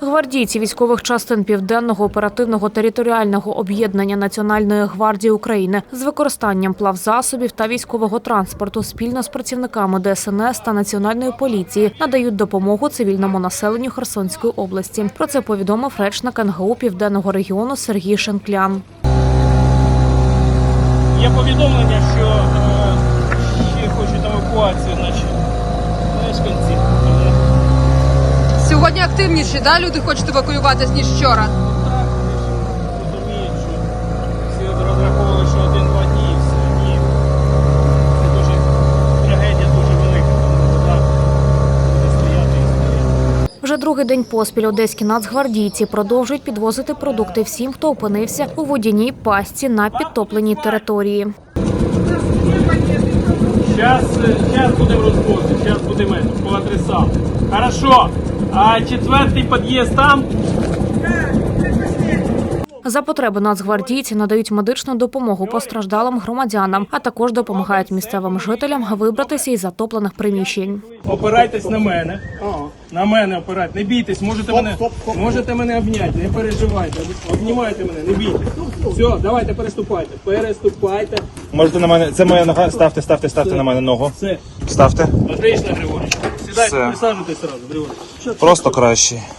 Гвардійці військових частин Південного оперативного територіального об'єднання Національної гвардії України з використанням плавзасобів та військового транспорту спільно з працівниками ДСНС та Національної поліції надають допомогу цивільному населенню Херсонської області. Про це повідомив речник НГУ Південного регіону Сергій Шенклян. Є повідомлення, що е, ще хочуть евакуацію наші Сьогодні активніші, да? Люди хочуть евакуюватись, ніж вчора. так, розуміють, що всі розраховували, що один-два дні і все. Ні. Це дуже трагедія дуже велика, тому вода буде стояти і стояти. Вже другий день поспіль одеські нацгвардійці продовжують підвозити продукти всім, хто опинився у водяній пастці на підтопленій території. Зараз, будем будемо сейчас будем это, по адресам. Хорошо. А четвертий під'їзд там? За потреби нацгвардійці надають медичну допомогу постраждалим громадянам, а також допомагають місцевим жителям вибратися із затоплених приміщень. Опирайтесь на мене. На мене опирайте. Не бійтесь, можете мене можете мене обняти, не переживайте. Обнімайте мене, не бійтесь. Все, давайте переступайте. Переступайте. Можете на мене. Це моя нога. Ставте, ставте, ставте на мене ногу. Все. Ставте. Отлично, Григорій. Сідайте, Все. присаджуйтесь одразу, Григорій. Просто краще.